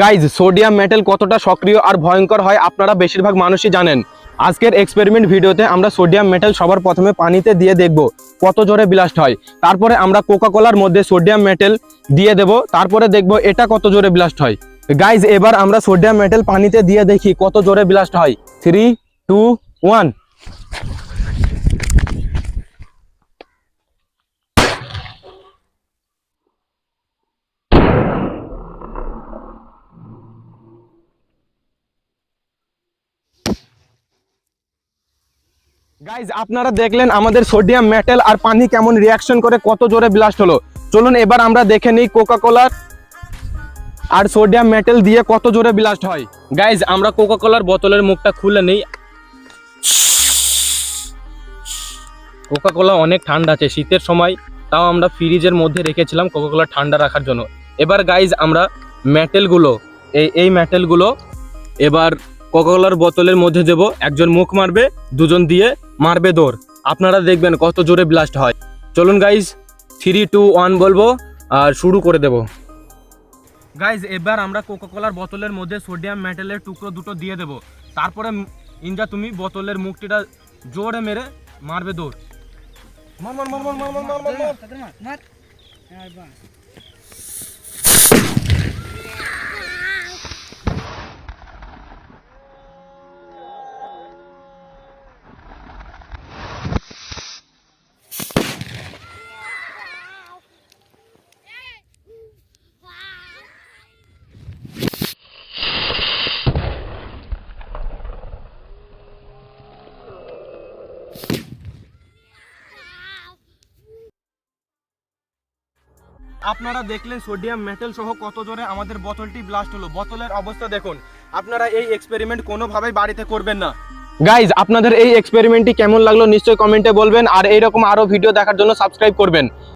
Guys sodium metal কতটা সক্রিয় আর ভয়ঙ্কর হয় আপনারা বেশিরভাগ মানুষই জানেন। আজকের এক্সপেরিমেন্ট ভিডিওতে আমরা সোডিয়াম মেটাল সবার প্রথমে পানিতে দিয়ে দেখব কত জোরে ব্লাস্ট হয়। তারপরে আমরা কোকা কোলার মধ্যে সোডিয়াম মেটাল দিয়ে দেব, তারপরে দেখব এটা কত জোরে ব্লাস্ট হয়। গাইজ এবার আমরা সোডিয়াম মেটাল পানিতে দিয়ে দেখি কত জোরে ব্লাস্ট হয়। থ্রি টু ওয়ান গাইজ আপনারা দেখলেন আমাদের সোডিয়াম মেটাল আর পানি কেমন রিয়াকশন করে, কত জোরে ব্লাস্ট হলো। চলুন এবার আমরা দেখে নিই কোকা কোলার আর সোডিয়াম মেটাল দিয়ে কত জোরে ব্লাস্ট হয়। গাইজ আমরা কোকা কোলার বোতলের মুখটা খুলে নেই। কোকা কোলা অনেক ঠান্ডা আছে, শীতের সময় তাও আমরা ফ্রিজের মধ্যে রেখেছিলাম কোকা কোলা ঠান্ডা রাখার জন্য। এবার গাইজ আমরা মেটেলগুলো এই এই মেটেলগুলো এবার কোকাকোলার বোতলের মধ্যে দেব একজন মুখ মারবে দুজন দিয়ে মারবে দৌড়। আপনারা দেখবেন কত জোরে ব্লাস্ট হয়। চলুন গাইজ থ্রি টু ওয়ান বলব আর শুরু করে দেব। গাইজ এবার আমরা কোকাকোলার বোতলের মধ্যে সোডিয়াম মেটালের টুকরো দুটো দিয়ে দেব। তারপরে ইনজা তুমি বোতলের মুখটিটা জোরে মেরে মারবে দৌড়। মার মার মার মার মার মার মার মার মার। আপনারা দেখলেন সোডিয়াম মেটেল সহ কত জোরে আমাদের বোতলটি ব্লাস্ট হলো। বোতলের অবস্থা দেখুন। আপনারা এই এক্সপেরিমেন্ট কোনোভাবেই বাড়িতে করবেন না। গাইজ আপনাদের এই এক্সপেরিমেন্টটি কেমন লাগল নিশ্চয়ই কমেন্টে বলবেন, আর এইরকম আরও ভিডিও দেখার জন্য সাবস্ক্রাইব করবেন।